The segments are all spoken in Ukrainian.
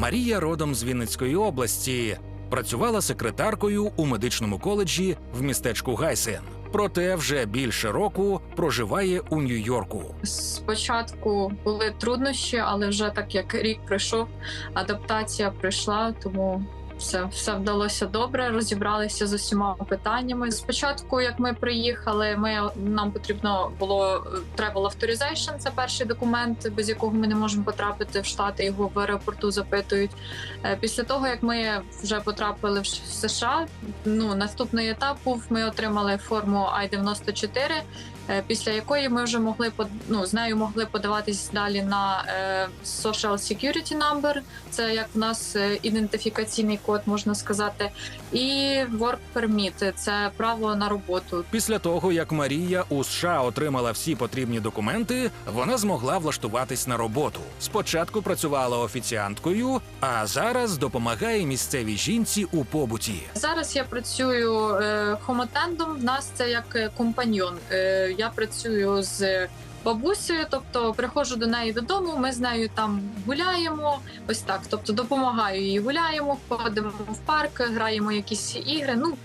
Марія родом з Вінницької області. Працювала секретаркою у медичному коледжі в містечку Гайсен. Проте вже більше року проживає у Нью-Йорку. Спочатку були труднощі, але вже так як рік пройшов, адаптація прийшла, тому все, все вдалося добре. Розібралися з усіма питаннями. Спочатку, як ми приїхали, ми нам потрібно було travel authorization, це перший документ, без якого ми не можемо потрапити в штати. Його в аеропорту запитують. Е, Після того, як ми вже потрапили в США, ну наступний етап був. Ми отримали форму I-94, е, після якої ми вже могли ну, з нею могли подаватись далі на е, Social Security Number, це як в нас е, ідентифікаційний код, можна сказати, і Work Permit – це право на роботу. Після того, як Марія у США отримала всі потрібні документи, вона змогла влаштуватись на роботу. Спочатку працювала офіціанткою, а зараз допомагає місцевій жінці у побуті. Зараз я працюю е, хомотендом. В нас це як е, компаньйон. Я працюю з бабусею, тобто приходжу до неї додому. Ми з нею там гуляємо. Ось так. Тобто допомагаю їй гуляємо, ходимо в парк, граємо якісь ігри. Ну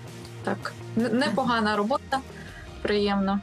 так, непогана робота, приємно.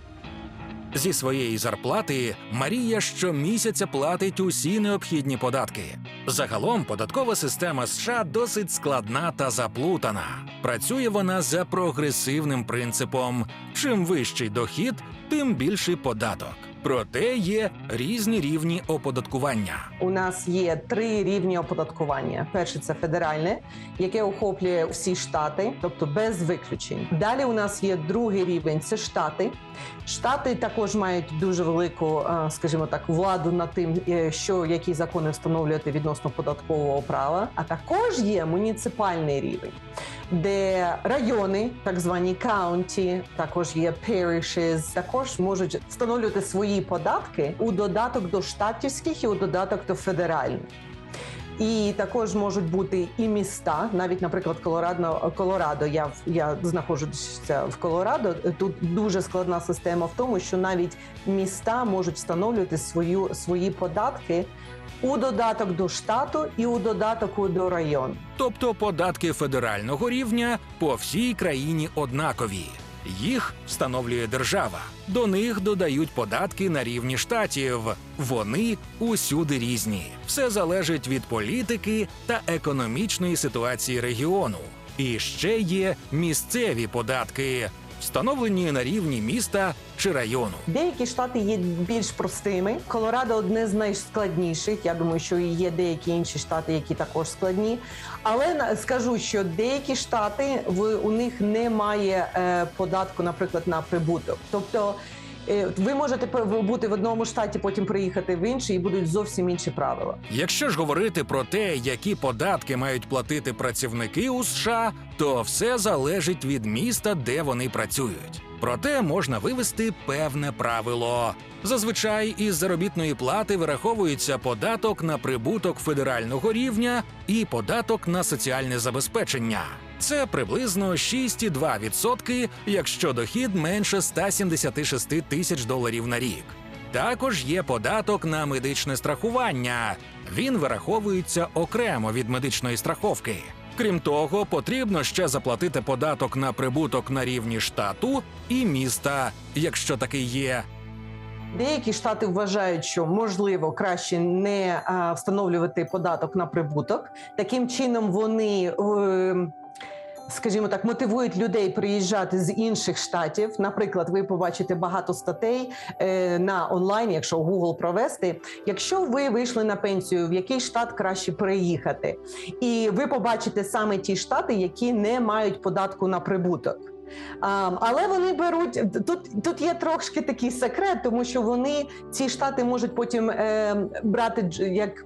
Зі своєї зарплати Марія щомісяця платить усі необхідні податки. Загалом податкова система США досить складна та заплутана. Працює вона за прогресивним принципом: чим вищий дохід, тим більший податок. Проте є різні рівні оподаткування. У нас є три рівні оподаткування. Перше це федеральне, яке охоплює всі штати, тобто без виключень. Далі у нас є другий рівень це штати. Штати також мають дуже велику, е, скажімо так, владу над тим, е, що які закони встановлювати відносно податкового права. А також є муніципальний рівень. Де райони, так звані каунті, також є parishes, також можуть встановлювати свої податки у додаток до штатівських і у додаток до федеральних. І також можуть бути і міста, навіть, наприклад, Колорадо, Колорадо. Я я знаходжуся в Колорадо. Тут дуже складна система в тому, що навіть міста можуть встановлювати свою свої податки у додаток до штату і у додаток до району. Тобто податки федерального рівня по всій країні однакові. Їх встановлює держава. До них додають податки на рівні штатів. Вони усюди різні. Все залежить від політики та економічної ситуації регіону. І ще є місцеві податки, встановлені на рівні міста чи району. Деякі штати є більш простими. Колорадо одне з найскладніших. Я думаю, що є деякі інші штати, які також складні. Але скажу, що деякі штати в у них немає е, податку, наприклад, на прибуток. Тобто. Е, Ви можете бути в одному штаті, потім приїхати в інший, і будуть зовсім інші правила. Якщо ж говорити про те, які податки мають платити працівники у США, то все залежить від міста, де вони працюють. Проте можна вивести певне правило. Зазвичай із заробітної плати вираховується податок на прибуток федерального рівня і податок на соціальне забезпечення. Це приблизно 6,2%, якщо дохід менше 176 тисяч доларів на рік. Також є податок на медичне страхування. Він вираховується окремо від медичної страховки. Крім того, потрібно ще заплатити податок на прибуток на рівні штату і міста, якщо такий є. Деякі штати вважають, що можливо краще не встановлювати податок на прибуток. Таким чином вони. Скажімо так, мотивують людей приїжджати з інших штатів. Наприклад, ви побачите багато статей е, на онлайн, якщо Google провести. Якщо ви вийшли на пенсію, в який штат краще переїхати, і ви побачите саме ті штати, які не мають податку на прибуток. А, але вони беруть тут. Тут є трошки такий секрет, тому що вони ці штати можуть потім е, брати як.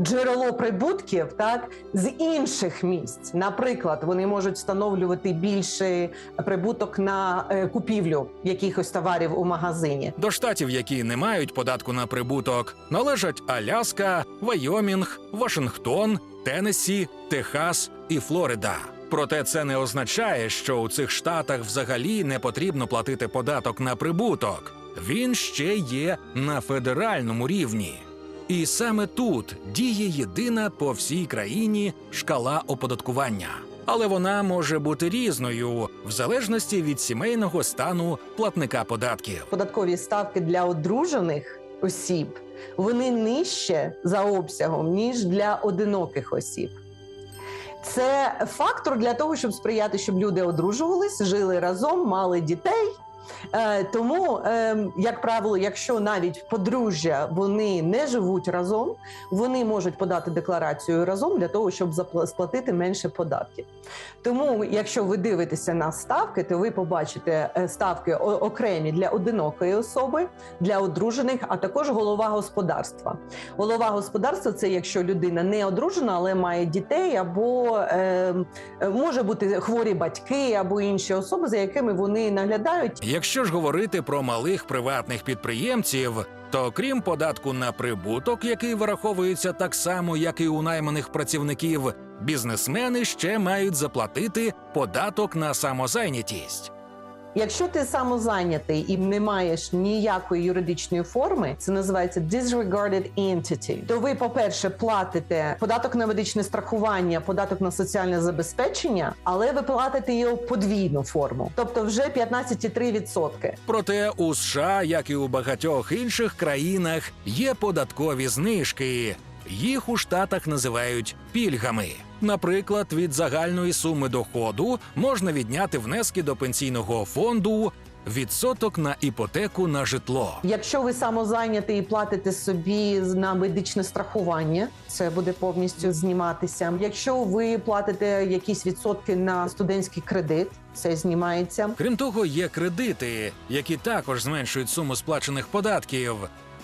Джерело прибутків так з інших місць. Наприклад, вони можуть встановлювати більший прибуток на е, купівлю якихось товарів у магазині. До штатів, які не мають податку на прибуток, належать Аляска, Вайомінг, Вашингтон, Теннессі, Техас і Флорида. Проте це не означає, що у цих штатах взагалі не потрібно платити податок на прибуток. Він ще є на федеральному рівні. І саме тут діє єдина по всій країні шкала оподаткування. Але вона може бути різною в залежності від сімейного стану платника податків. Податкові ставки для одружених осіб вони нижче за обсягом ніж для одиноких осіб. Це фактор для того, щоб сприяти, щоб люди одружувались, жили разом, мали дітей. Е, Тому, е, як правило, якщо навіть подружжя вони не живуть разом, вони можуть подати декларацію разом для того, щоб сплатити менше податків. Тому, якщо ви дивитеся на ставки, то ви побачите е, ставки окремі для одинокої особи, для одружених, а також голова господарства. Голова господарства це якщо людина не одружена, але має дітей, або е, е, може бути хворі батьки, або інші особи, за якими вони наглядають. Якщо ж говорити про малих приватних підприємців, то крім податку на прибуток, який вираховується так само, як і у найманих працівників, бізнесмени ще мають заплатити податок на самозайнятість. Якщо ти самозайнятий і не маєш ніякої юридичної форми, це називається disregarded entity, то ви, по-перше, платите податок на медичне страхування, податок на соціальне забезпечення, але ви платите його подвійну форму, тобто вже 15,3%. Проте у США, як і у багатьох інших країнах, є податкові знижки. Їх у штатах називають пільгами. Наприклад, від загальної суми доходу можна відняти внески до пенсійного фонду, відсоток на іпотеку на житло. Якщо ви самозайнятий і платите собі на медичне страхування, це буде повністю зніматися. Якщо ви платите якісь відсотки на студентський кредит, це знімається. Крім того, є кредити, які також зменшують суму сплачених податків,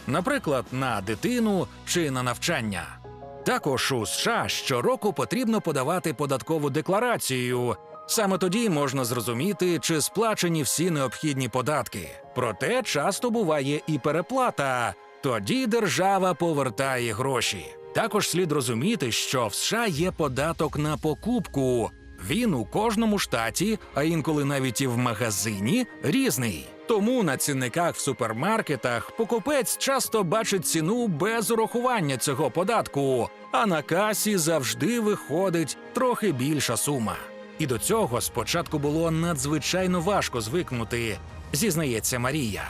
наприклад, на дитину чи на навчання. Також у США щороку потрібно подавати податкову декларацію. Саме тоді можна зрозуміти, чи сплачені всі необхідні податки. Проте часто буває і переплата. Тоді держава повертає гроші. Також слід розуміти, що в США є податок на покупку. Він у кожному штаті, а інколи навіть і в магазині, різний. Тому на цінниках в супермаркетах покупець часто бачить ціну без урахування цього податку, а на касі завжди виходить трохи більша сума. І до цього спочатку було надзвичайно важко звикнути, зізнається Марія.